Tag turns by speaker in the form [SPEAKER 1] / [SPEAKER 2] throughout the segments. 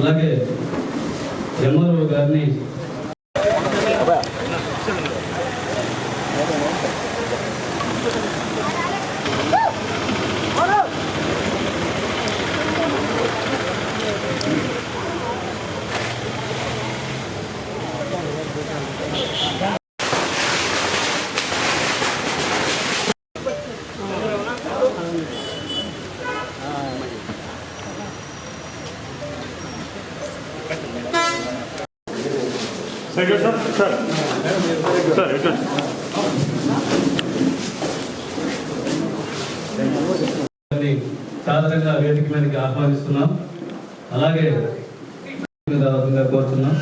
[SPEAKER 1] అలాగే ఎంఆర్ఓ గారిని సాధారణంగా వేదిక మీదకి ఆహ్వానిస్తున్నాం. అలాగే రావాల్సిందిగా కోరుతున్నాం.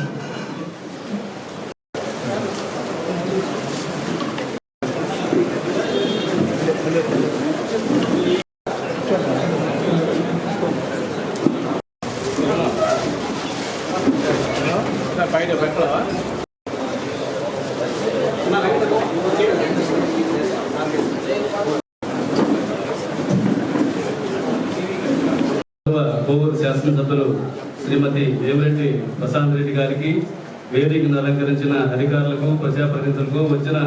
[SPEAKER 1] కోవూరు శాసనసభ్యులు శ్రీమతి వేమిరెడ్డి ప్రశాంత్ రెడ్డి గారికి వేదికను అలంకరించిన అధికారులకు ప్రజాప్రతినిధులకు వచ్చిన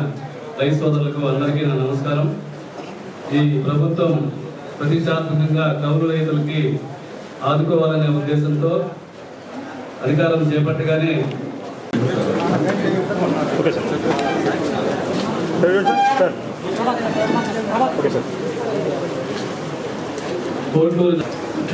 [SPEAKER 1] రైతు సోదరులకు అందరికీ నా నమస్కారం. ఈ ప్రభుత్వం ప్రతిష్టాత్మకంగా కౌలు రైతులకి ఆదుకోవాలనే ఉద్దేశంతో అధికారం చేపట్టగానే
[SPEAKER 2] ఓకే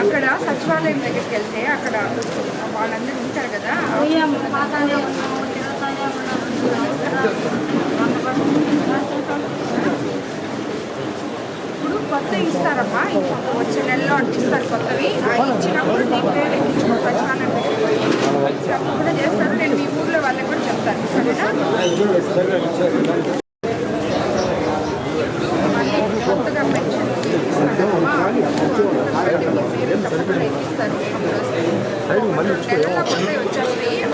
[SPEAKER 3] అక్కడ సచివాలయం దగ్గరికి వెళ్తే అక్కడ వాళ్ళందరూ ఉంటారు కదా. ఇప్పుడు కొత్త ఇస్తారమ్మా. వచ్చే నెలలో అంటే ఇస్తారు కొత్తవి. ఆ ఇచ్చినప్పుడు మీ పేరు సచివాలయం దగ్గరికి కూడా చేస్తారు. నేను మీ ఊర్లో వాళ్ళకి కూడా చెప్తాను. సరేనా మళ్ళీ కొత్తగా పెన్షన్ ఇస్తారమ్మా కాబట్టి మీ పేరు తప్పకుండా ఇస్తారు నెలలో కొత్తవి వచ్చేస్తాయి అప్పుడు మీ పేర్లు ఇస్తారు ఇప్పుడు అదే కూడా చెప్తారమ్మా.
[SPEAKER 4] అందరికీ నమస్కారం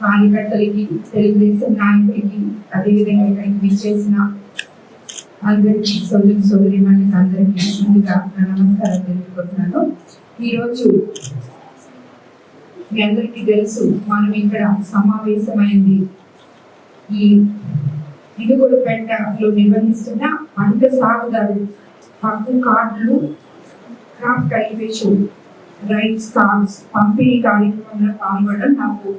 [SPEAKER 4] కార్యకర్తలకి తెలుగుదేశం నాయకులకి అదేవిధంగా ఇక్కడికి విచ్చేసిన అందరికీ సోదరి సోదరి మనకి అందరికీ ముందుగా నమస్కారం తెలుపుకుంటున్నాను. ఈరోజు మీ అందరికీ తెలుసు మనం ఇక్కడ సమావేశమైంది ఈ ఇనుగుడుపేటలో నిర్వహిస్తున్న పంట సాగుదారు హక్కు కార్డులు క్రాప్ కల్టివేషన్ రైట్స్ కార్డ్స్ పంపిణీ కార్యక్రమంలో పాల్గొనడం నాకు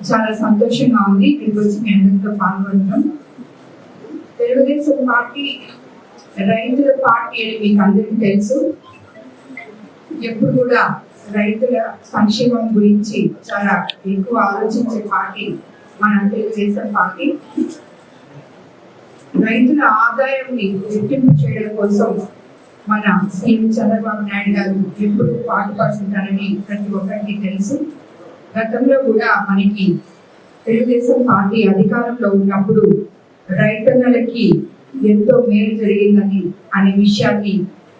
[SPEAKER 4] చాలా సంతోషంగా ఉంది. ఇక్కడికి వచ్చి మీ అందరితో పాల్గొనడం. తెలుగుదేశం పార్టీ రైతుల పార్టీ అని మీకు అందరికీ తెలుసు. ఎప్పుడు కూడా రైతుల సంక్షేమం గురించి చాలా ఎక్కువ ఆలోచించే పార్టీ మన తెలుగుదేశం పార్టీ రైతుల ఆదాయాన్ని రెట్టింపు చేయడం కోసం మన సీఎం చంద్రబాబు నాయుడు గారు ఎప్పుడు పాటుపడుతుంటారని ప్రతి ఒక్కరికి తెలుసు. గతంలో కూడా మనకి తెలుగుదేశం పార్టీ అధికారంలో ఉన్నప్పుడు రైతన్నలకి ఎంతో మేలు జరిగిందని అనే విషయాన్ని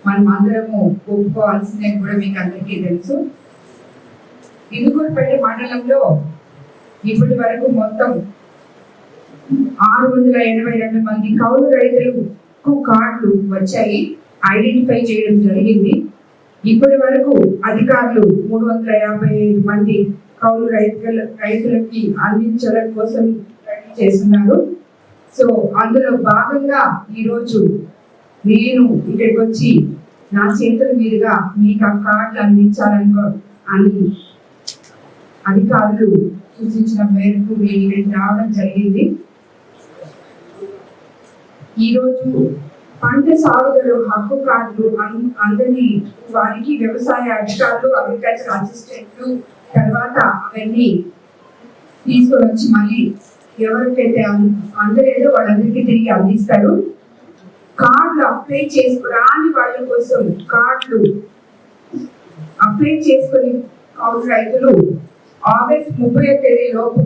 [SPEAKER 4] మనం అందరము ఒప్పుకోవాల్సిందే కూడా మీకు అందరికీ తెలుసు. ఇనుగోడుపేట మండలంలో ఇప్పటి వరకు మొత్తం ఆరు వందల ఎనభై రెండు మంది కౌలు రైతులకు కార్డులు వచ్చాయి. ఐడెంటిఫై చేయడం జరిగింది. ఇప్పటి వరకు అధికారులు మూడు వందల యాభై ఐదు మంది కౌలు రైతుల రైతులకి అందించడం కోసం రెడీ చేస్తున్నారు. సో అందులో భాగంగా ఈరోజు నేను ఇక్కడికి వచ్చి నా చేతుల మీదుగా మీకు ఆ కార్డులు అందించాలనుకో అని అధికారులు సూచించిన మేరకు నేను ఇక్కడికి రావడం జరిగింది. ఈరోజు పంట సాగుదల హక్కు కార్డులు అన్- వారికి వ్యవసాయ అధికారులు అగ్రికల్చర్ అసిస్టెంట్లు తర్వాత అవన్నీ తీసుకొని వచ్చి మళ్ళీ ఎవరికైతే అం- అందలేదో వాళ్ళందరికీ తిరిగి అందిస్తారు కార్డులు అప్లై చేసుకురాని వాళ్ళ కోసం కార్డులు అప్లై చేసుకుని కౌలు రైతులు ఆగస్ట్ ముప్పై తేదీ లోపు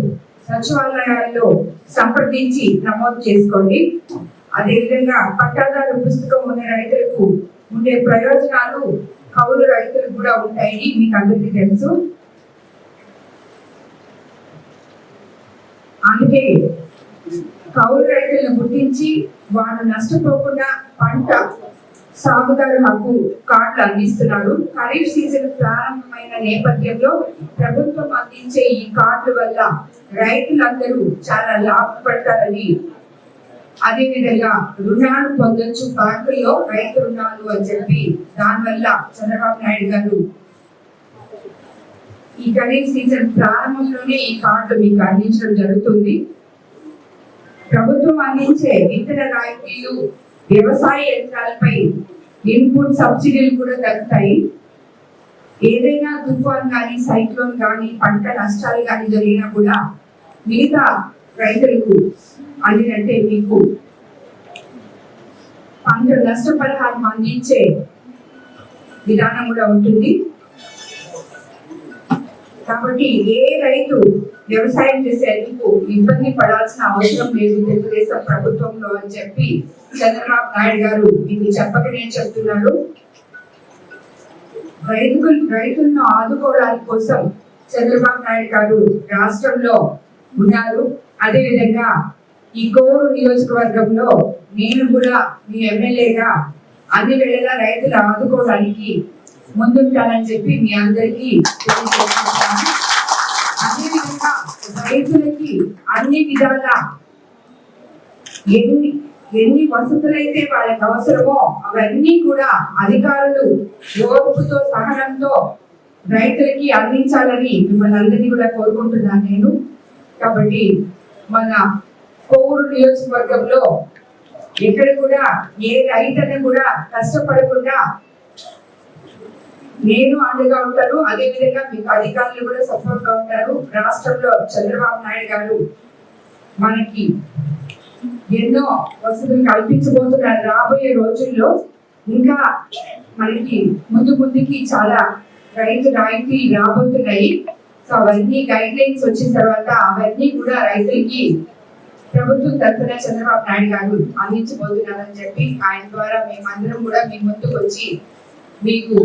[SPEAKER 4] సచివాలయాల్లో సంప్రదించి నమోదు చేసుకోండి. అదేవిధంగా పట్టాదారు పుస్తకం ఉన్న రైతులకు ఉండే ప్రయోజనాలు కౌలు రైతులకు కూడా ఉంటాయని మీకు అందరికీ తెలుసు. అందుకే కౌలు రైతులను గుర్తించి వారు నష్టపోకుండా పంట సాగుదారు హక్కు కార్డులు అందిస్తున్నారు. ఖరీఫ్ సీజన్ ప్రారంభమైన నేపథ్యంలో ప్రభుత్వం అందించే ఈ కార్డుల వల్ల రైతులందరూ చాలా లాభపడతారని అదే విధంగా రుణాలు పొందొచ్చు. బ్యాంకుల్లో రైతు రుణాలు అని చెప్పి దానివల్ల చంద్రబాబు నాయుడు గారు ఈ ఖరీఫ్ సీజన్ ప్రారంభంలోనే ఈ కార్డు మీకు అందించడం జరుగుతుంది. ప్రభుత్వం అందించే విత్తన రాయితీలు వ్యవసాయ యంత్రాలపై ఇన్పుట్ సబ్సిడీలు కూడా తగ్గుతాయి ఏదైనా తుఫాన్ కానీ సైక్లోన్ కానీ పంట నష్టాలు కానీ జరిగినా కూడా మిగతా రైతులకు అందినట్టే మీకు పంట నష్టపరిహారం అందించే విధానం కూడా ఉంటుంది. కాబట్టి ఏ రైతు వ్యవసాయం చేసేందుకు ఇబ్బంది పడాల్సిన అవసరం లేదు తెలుగుదేశం ప్రభుత్వంలో అని చెప్పి చంద్రబాబు నాయుడు గారు ఇది చెప్పక నేను చెప్తున్నారు రైతులు రైతులను ఆదుకోవడానికి కోసం చంద్రబాబు నాయుడు గారు రాష్ట్రంలో ఉన్నారు. అదే విధంగా ఈ కోరు నియోజకవర్గంలో నేను కూడా మీ ఎమ్మెల్యేగా అన్ని వేళలా రైతులు ఆదుకోవడానికి ముందుంటారని చెప్పి మీ అందరికీ తెలియజేస్తున్నాను. అదేవిధంగా రైతులకి అన్ని విధాల ఎన్ని ఎన్ని వసతులైతే వాళ్ళకి అవసరమో అవన్నీ కూడా అధికారులు ఓర్పుతో సహనంతో రైతులకి అందించాలని మిమ్మల్ని అందరినీ కూడా కోరుకుంటున్నాను నేను. కాబట్టి మన కోవూరు నియోజకవర్గంలో ఎక్కడ కూడా ఏ రైతన్న కూడా కష్టపడకుండా నేను అండగా ఉంటాను. అదే విధంగా మీకు అధికారులు కూడా సపోర్ట్గా ఉంటారు. రాష్ట్రంలో చంద్రబాబు నాయుడు గారు మనకి ఎన్నో వసతులు కల్పించబోతున్నారు. రాబోయే రోజుల్లో ఇంకా మనకి ముందు ముందుకి చాలా రైతు రాయితీ రాబోతున్నాయి. సో అవన్నీ గైడ్ లైన్స్ వచ్చిన తర్వాత అవన్నీ కూడా రైతులకి ప్రభుత్వం తరఫున చంద్రబాబు నాయుడు గారు అందించబోతున్నారని చెప్పి ఆయన ద్వారా మేమందరం కూడా మీ ముందుకు వచ్చి మీకు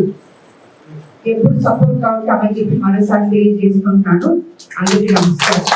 [SPEAKER 4] ఎప్పుడు సపోర్ట్గా ఉంటామని చెప్పి మనసారి తెలియజేసుకుంటున్నాను అందరికీ నమస్కారం